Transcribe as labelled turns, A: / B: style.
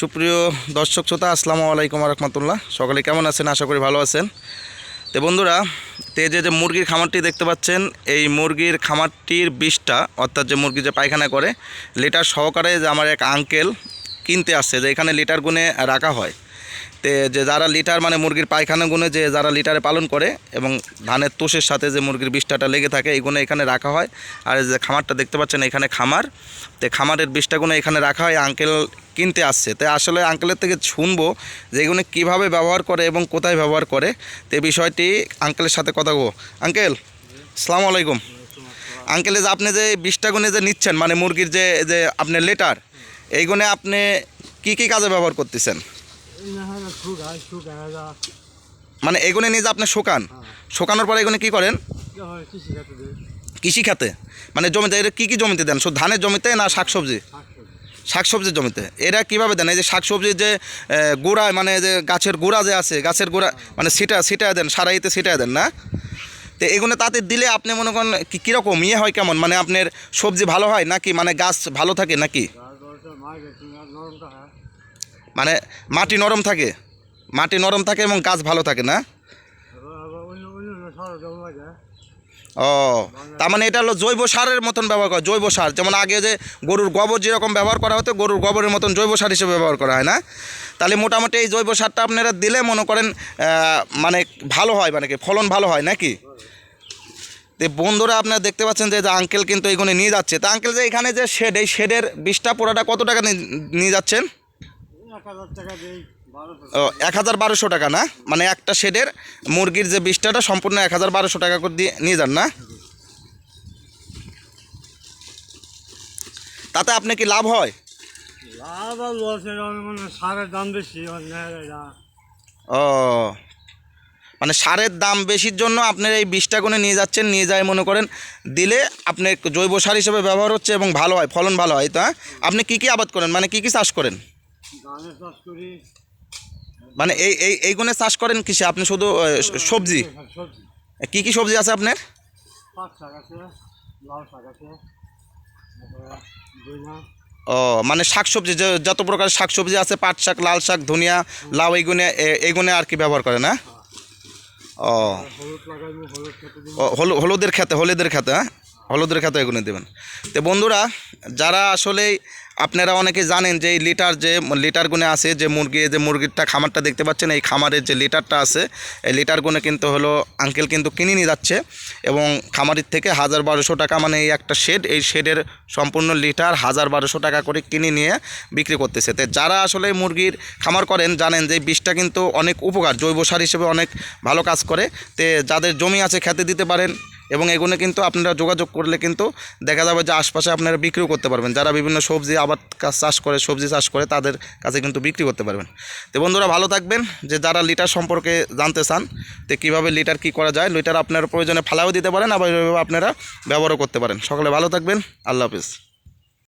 A: সুপ্রিয় দর্শক শ্রোতা, আসসালামু আলাইকুম রহমতুল্লাহ। সকালে কেমন আছেন? আশা করি ভালো আছেন। তো বন্ধুরা, তে যে যে মুরগির খামারটি দেখতে পাচ্ছেন, এই মুরগির খামারটির বিষটা, অর্থাৎ যে মুরগি যে পায়খানা করে, লিটার সহকারে যে আমার এক আঙ্কেল কিনতে আসছে, যে এখানে লিটার গুনে রাখা হয়। তে যে যারা লিটার মানে মুরগির পায়খানা গুনে যে যারা লিটারে পালন করে এবং ধানের তোষের সাথে যে মুরগির বিষটাটা লেগে থাকে এইগুলো এখানে রাখা হয়। আর যে খামারটা দেখতে পাচ্ছেন, এখানে খামার। তো খামারের বিষটাগুলো এখানে রাখা হয়, আঙ্কেল কিনতে আসছে। তো আসলে আঙ্কেলের থেকে শুনব যে এগুলো কীভাবে ব্যবহার করে এবং কোথায় ব্যবহার করে। তে বিষয়টি আঙ্কেলের সাথে কথা বলব। আঙ্কেল সালামু আলাইকুম। আঙ্কেল যে আপনি যে বিষটা যে নিচ্ছেন মানে মুরগির যে যে আপনার লেটার এইগুনে আপনি কি কি কাজে ব্যবহার করতেছেন? মানে এগুনে নিয়ে যে আপনি শোকান শোকানোর পরে এগুনে কি করেন? কৃষি খাতে মানে জমিতে এটা কী কী জমিতে দেন? শুধু ধানের জমিতে না শাকসবজি? শাকসবজির জমিতে। এরা কীভাবে দেন? এই যে শাকসবজির যে গোড়ায় মানে যে গাছের গোড়া যে আছে গাছের গোড়া মানে সিটা সিটায় দেন সারাইতে সিটায় দেন না? তো এগুলো তাতে দিলে আপনি মনে করেন কি কীরকম ইয়ে হয় কেমন? মানে আপনার সবজি ভালো হয় নাকি? মানে গাছ ভালো থাকে নাকি? মানে মাটি নরম থাকে। মাটি নরম থাকে এবং গাছ ভালো থাকে না? ও, তার মানে এটা হলো জৈব সারের মতন ব্যবহার করা, জৈব সার। যেমন আগে যে গরুর গোবর যেরকম ব্যবহার করা হতো, গরুর গোবরের মতন জৈব সার হিসেবে ব্যবহার করা হয় না? তাহলে মোটামুটি এই জৈব সারটা আপনারা দিলে মনে করেন মানে ভালো হয় মানে কি ফলন ভালো হয় নাকি? তো বন্ধুরা, আপনারা দেখতে পাচ্ছেন যে আঙ্কেল কিন্তু এইখানে নিয়ে যাচ্ছে। তা আঙ্কেল যে এখানে যে শেড এই শেডের বিষটা পোড়াটা কত টাকা নিয়ে যাচ্ছেন? ও এক হাজার বারোশো টাকা না? মানে একটা শেডের মুরগির যে বিষটাটা সম্পূর্ণ এক হাজার বারোশো টাকা করে দিয়ে নিয়ে যান না? তাতে আপনি কি লাভ হয়?
B: লাভ আর মানে সারের দাম বেশি
A: ও মানে সারের দাম বেশির জন্য আপনার এই বিষটা করে নিয়ে যাচ্ছেন নিয়ে যায় মনে করেন দিলে আপনি জৈব সার হিসেবে ব্যবহার হচ্ছে এবং ভালো হয় ফলন ভালো হয় তা আপনি কি কি আবাদ করেন? মানে কি কি চাষ করেন? মানে এই এই এই গুণে চাষ করেন কিসে? আপনি শুধু সবজি
B: সবজি?
A: কি কি সবজি আছে আপনার?
B: আছে লাল শাক দইনা
A: ও মানে শাকসবজি যত প্রকার শাকসবজি আছে পাট শাক লাল শাক ধনিয়া লাউ এইগুনে এইগুনে আর কি ব্যবহার করে না ও।
B: দিব
A: ও, হলু হলুদের খেতে হলুদের খেতে হ্যাঁ? হলুদের খেতে এগুলো দেবেন। তো বন্ধুরা যারা আসলে আপনারা অনেকে জানেন যে এই লিটার যে লিটার গুনে আছে যে মুরগি যে মুরগিরটা খামারটা দেখতে পাচ্ছেন, এই খামারের যে লিটারটা আছে, এই লিটার গুনে কিন্তু হলো আঙ্কেল কিন্তু কিনে নিয়ে যাচ্ছে এবং খামারের থেকে হাজার বারোশো টাকা মানে এই একটা শেড এই শেডের সম্পূর্ণ লিটার হাজার বারোশো টাকা করে কিনে নিয়ে বিক্রি করতেছে। তো যারা আসলে মুরগির খামার করেন, জানেন যে বিষটা কিন্তু অনেক উপকার, জৈব সার হিসেবে অনেক ভালো কাজ করে। তে যাদের জমি আছে, খেতে দিতে পারেন এবং এগুলো কিন্তু আপনারা যোগাযোগ করলে কিন্তু দেখা যাবে যে আশপাশে আপনারা বিক্রিও করতে পারবেন। যারা বিভিন্ন সবজি আবার কাজ চাষ করে, সবজি চাষ করে তাদের কাছে কিন্তু বিক্রি করতে পারবেন। তো বন্ধুরা ভালো থাকবেন। যে যারা লিটার সম্পর্কে জানতে চান তো কীভাবে লিটার কি করা যায়, লিটার আপনার প্রয়োজনে ফালাও দিতে পারেন, আবার আপনারা ব্যবহারও করতে পারেন। সকলে ভালো থাকবেন। আল্লাহ হাফিজ।